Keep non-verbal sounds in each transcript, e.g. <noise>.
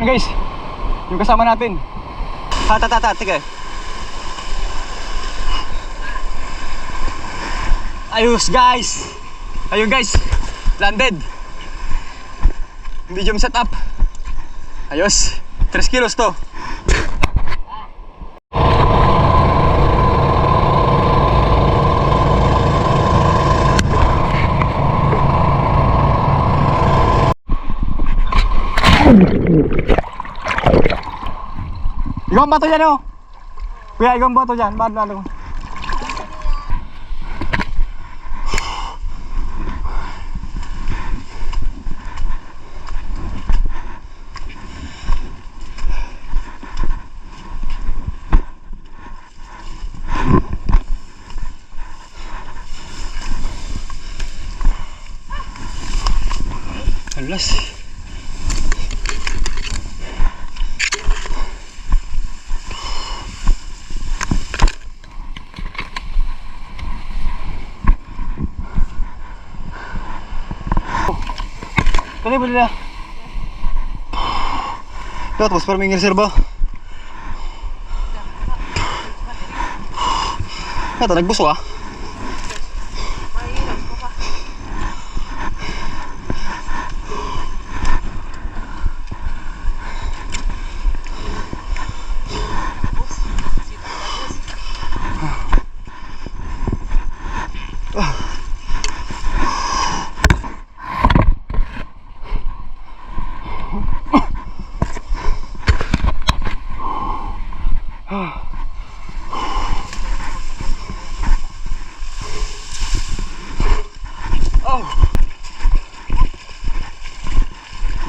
Guys, yung kasama natin. Hata tata. Ayos guys. Ayun guys, landed. Medium setup. Ayos. 3 kilos to. Bato dyan oh. Kuya, ikaw ang bato dyan. Ba't lalo? Nila? Ito, tapos parang may reserva. Ito, nagbuso ah.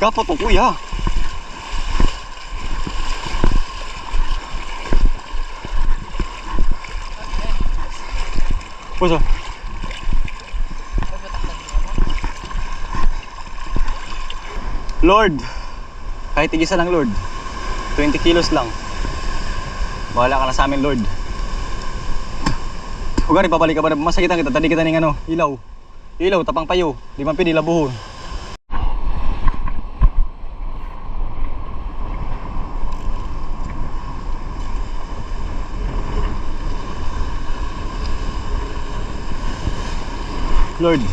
Gapo to kuya. Puso. Lord, kahit tigisa lang Lord, 20 kilos lang. Bahala ka na sa amin Lord. Huwag rin papalik ka ba masakitan kita, tadi kita ng ano, ilaw. Ilaw, tapang payo. Di man Lord.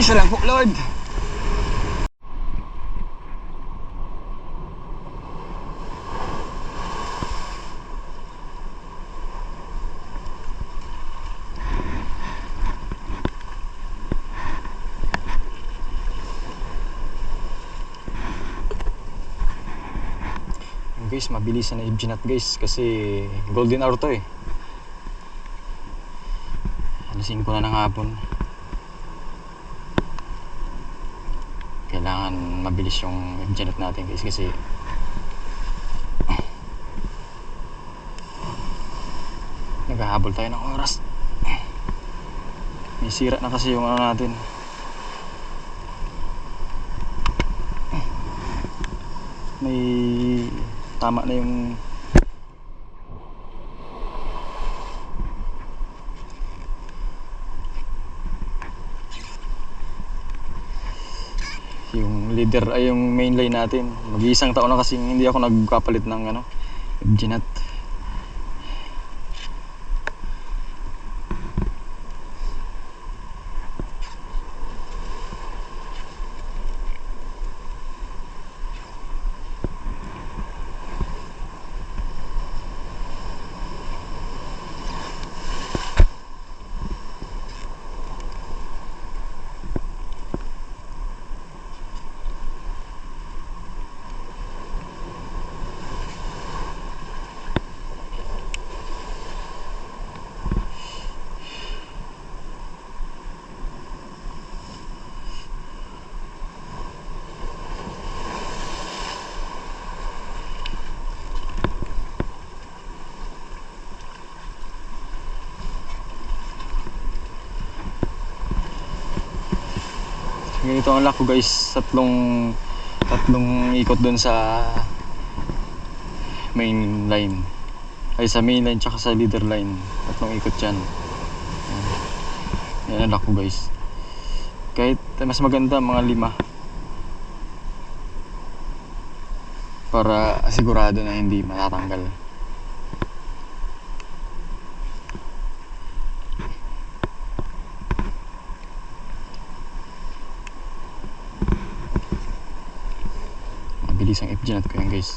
Isa lang po, Lord. guys mabilis na ibginat guys kasi golden hour to eh alas 5 na ng hapon. Kailangan mabilis yung ibginat natin guys kasi naghahabol tayo ng oras. May sira na kasi yung ano natin. May tama na yung yung leader ay yung main line natin. Mag-iisang taon na kasi hindi ako nagkapalit ng ano ginat ganito ang lock ko guys. Tatlong tatlong ikot dun sa main line. Ay sa main line tsaka sa leader line. Tatlong ikot yan yan, ang lock ko guys. Kahit mas maganda mga lima. Para sigurado na hindi matatanggal. Mabilis ang FG natin ko yan guys.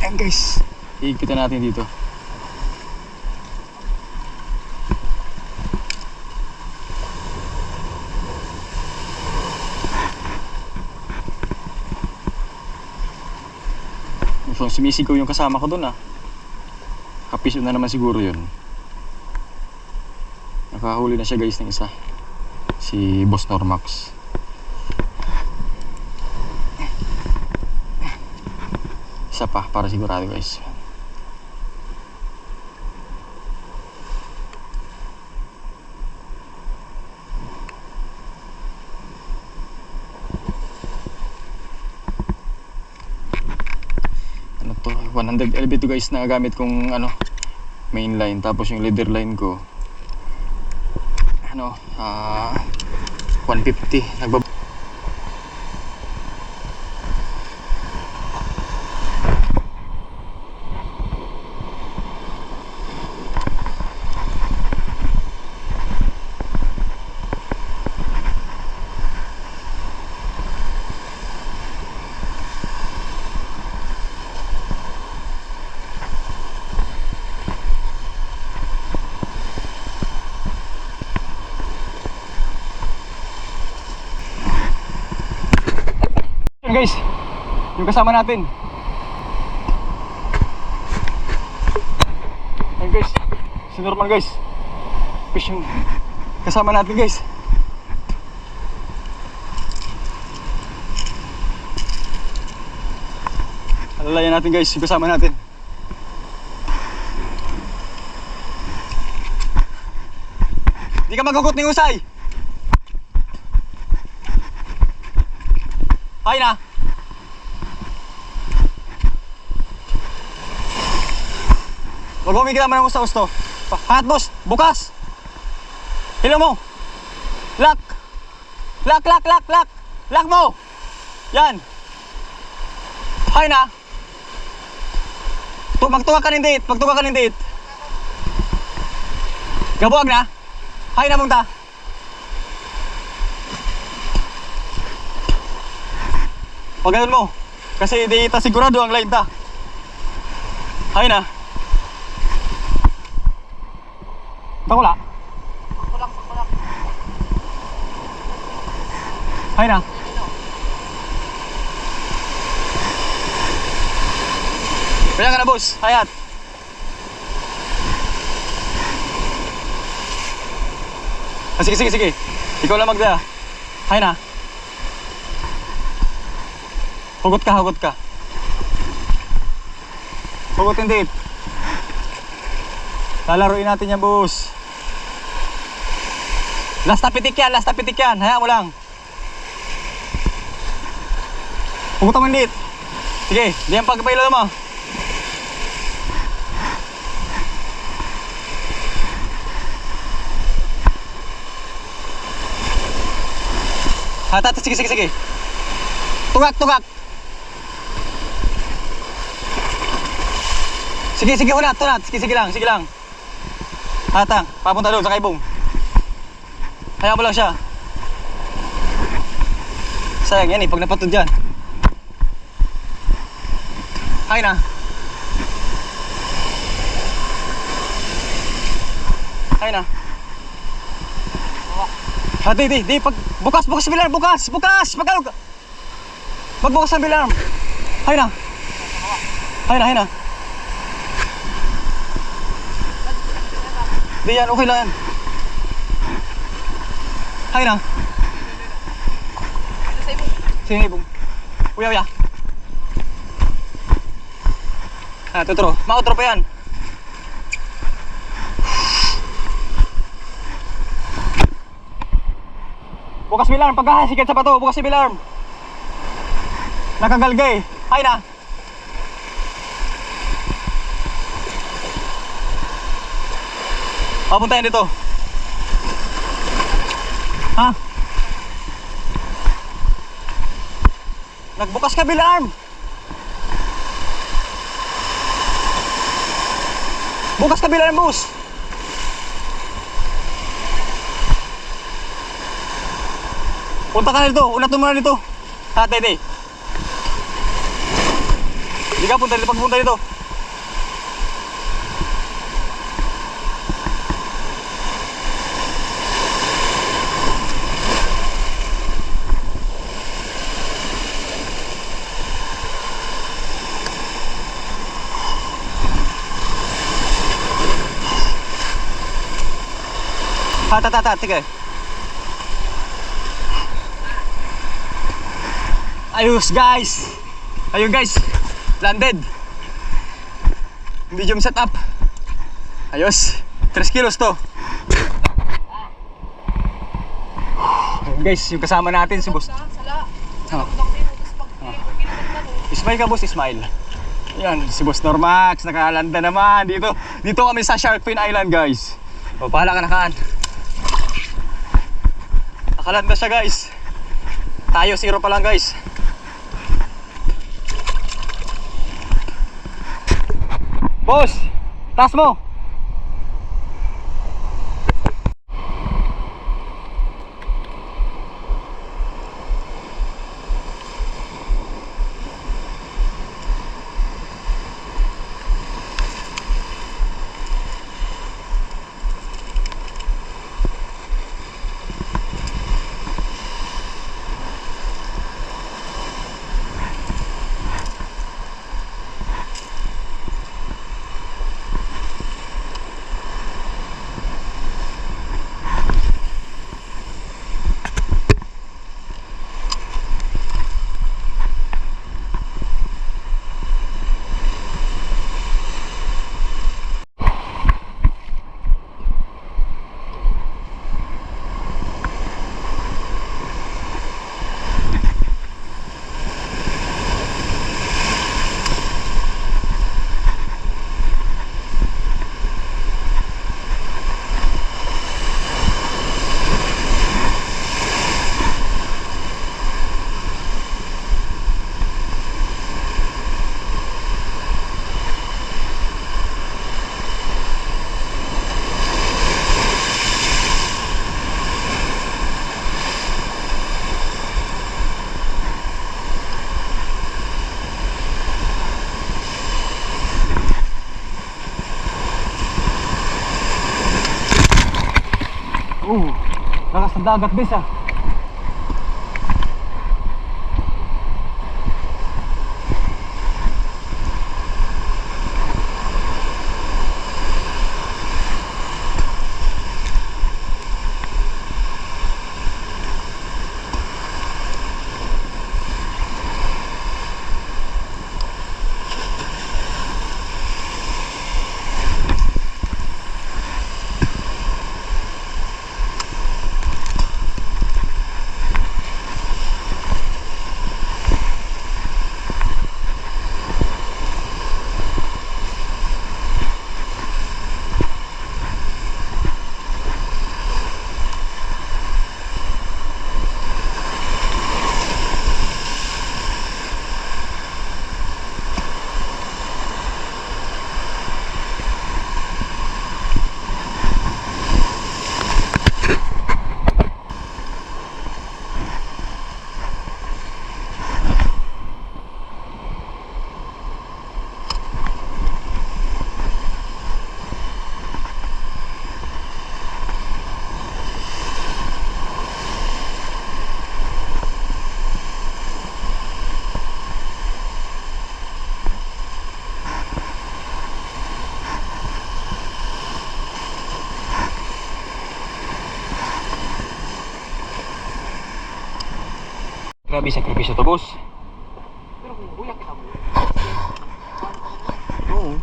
Ayan guys. Iigitan natin dito. So, sumisigaw yung kasama ko dun ah. Kapiso na naman siguro yun. Nakahuli na siya guys ng isa. Si Boss Normax. Isa pa para sigurado guys. To 100 LB to guys na gamit kong ano main line. Tapos yung leader line ko ano ah 150 nagbab guys, yung kasama natin. Ayun guys, si normal guys. Fish yung kasama natin guys. Alalayan natin guys, yung kasama natin. Hindi ka magagot ng usay. Hay na. Huwag mo bigla mo ng gusto-gusto. Hangat boss, bukas. Hilo mo. Lock. Lock, lock, lock, lock. Lock mo. Yan. Hay na. Tu magtuwa ka ng date, magtuwa ka ng date. Gabuag na. Hay na mong ta. Pag ganun mo. Kasi di ta sigurado ang line ta. Hay na. Bakula. Hay na. Kaya ka na boss, hayat. Ah, sige, sige, sige. Ikaw lang magda. Hay na. Hugot ka, hugot ka. Hugot hindi. Lalaruin natin yan, boss. Last na pitik yan, last na pitik yan. Hayaan mo lang. Hugot mo hindi. Sige, diyan pagpailo mo. Hatat, sige, sige, sige. Tugak, tugak. Sige, sige, unat, unat. Sige, sige lang, sige lang. Hatang, papunta doon sa kaibong. Hayaan mo lang siya. Sayang yan eh, pag napatod dyan. Hay na. Hay na. Ha, di, di, di, pag, bukas, bukas sa bilar, bukas, bukas, pagkalog. Magbukas ang bilar. Hay na. Hay na, hay na. Di yan, okay lang yan. Akin lang. Sa ibong. Sige, ibong. Uya, uya. Ah, tuturo. Mautro pa yan. Bukas bilarm, pagkaha, sikat sa pato, bukas si bilarm. Nakagalgay. Ay na. Papuntahin dito. Ha? Nagbukas ka arm. Bukas ka arm, boss. Punta ka na dito. Unat mo na dito. Ha, Tede. Hindi ka punta dito. Pagpunta dito. Ha, ta, ta, ta, tika. Ayos guys. Ayun guys. Landed. Medium setup. Ayos. 3 kilos to. Ayun guys, yung kasama natin si Boss. Oh. Ismail ka boss, Ismail. Yan, si Boss Normax, nakalanda naman dito. Dito kami sa Shark Fin Island, guys. O, pahala ka nakaan. Nakalanda siya, guys. Tayo, zero pa lang, guys. Boss, taas mo. Uh, lakas ng dagat, bis ah. Grabe sakripisyo to, boss. Pero kung buyak kita mo, Oo.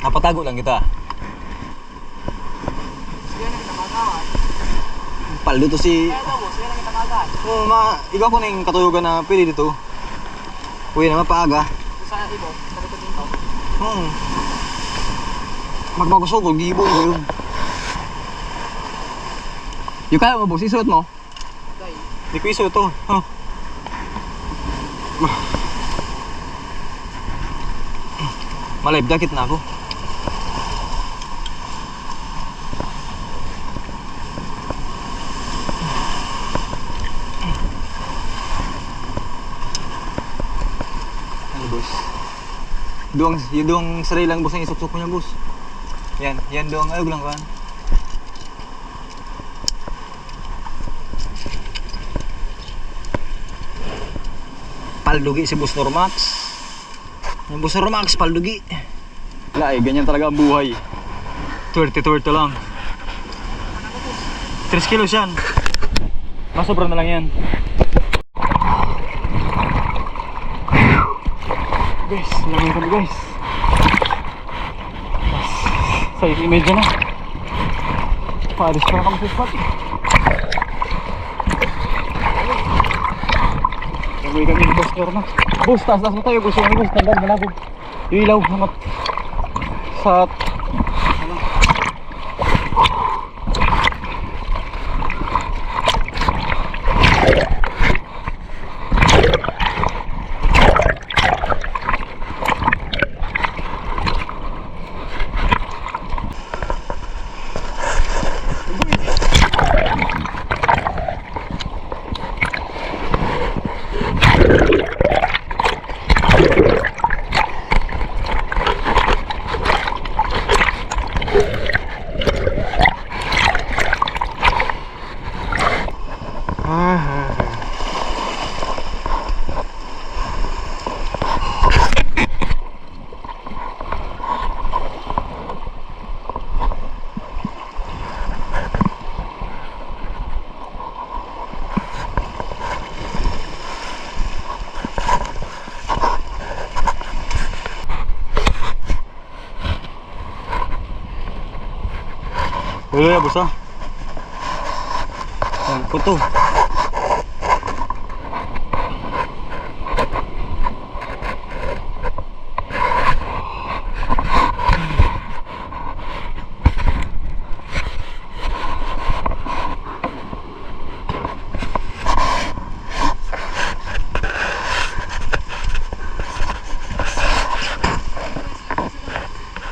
Napatago lang kita. siya na kita kagawan. Paldo to si... Kaya daw, siya na kita kagawan. Oo, ma... Ikaw ko na yung katuyugan na pwede dito. Uwi na mapaaga. Sa ibo, sa likod dito. Hmm. Magmagusog, ibong ko yun. Yung kaya mo, boss, isuot mo. Hindi ko isuot to. Oh. Malive jacket na ako. Ano boss? Duang, yung duang saray lang boss ang isuksok mo niya boss. Yan, yan duang ayog lang kan. Paldugi si Boss Normax. Yung Boss Normax, paldugi. Wala eh, ganyan talaga ang buhay. Tuwerte-tuwerte lang. 3 kilos yan. Masobra na lang yan. Guys, lamang kami guys. Sa image na. Paalis pa na kami sa spot. Gagawin kami ni Boss Norma. Boss, taas taas mo tayo. Gusto kami boss. Tandaan, malabog. Yung ilaw. Namat. Sa... Wala ya, boss ah. Yan, kuto.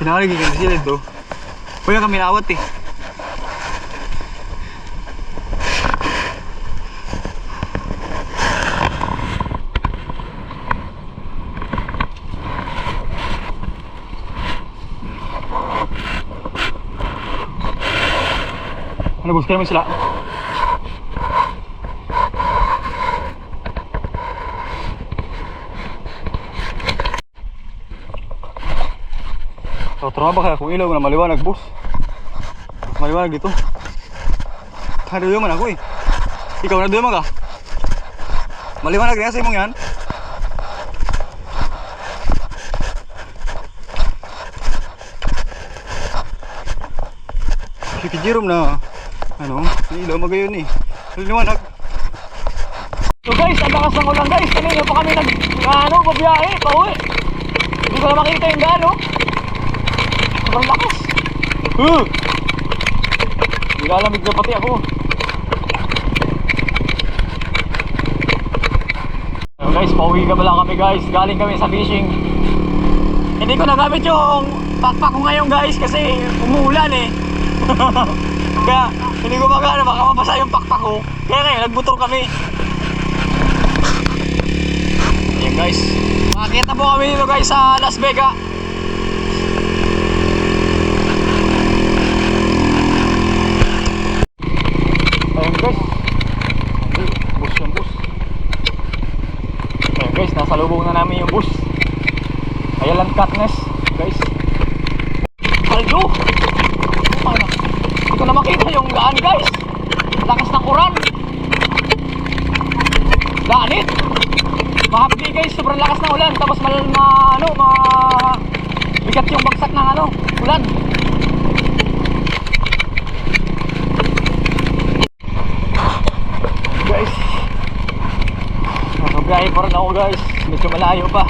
Ka na sila ito. Kaya kami nawat eh. Ano kaya mo sila? So, trabaho ba kaya kung ilaw na maliwanag, boss? Maliwanag dito. Naduyo man ako eh. Ikaw naduyo man ka? Maliwanag na sa imong yan? Jerome na ano, ilaw magayon eh. Liwanag. So guys, ang lakas ng ulan guys. Kanina pa kami nag, ano, babiyahe, pauwi. Hindi ko na makita yung no? Sobrang lakas. Uh! Nilalamig na pati ako. So guys, pauwi ka lang kami guys. Galing kami sa fishing. Hindi ko nagamit yung backpack ko ngayon guys kasi umuulan eh. <laughs> Kaya hindi ko magana baka mabasa yung backpack ko. Kaya ngayon nagbutol kami. Ayan guys. Makakita po kami dito guys sa Las Vegas. Ayan guys. Ay, bus yung bus. Ayan guys, nasa lubong na namin yung bus. Ayan lang katness, guys. Paldo! Ano? Hindi ko na makita yung daan guys. Lakas ng uran. Lanit. Mahapdi guys, sobrang lakas ng ulan. Tapos mal, ma, ano, ma, bigat yung bagsak ng ano, ulan. Guys, nakabiyahe pa rin ako guys. Medyo malayo pa.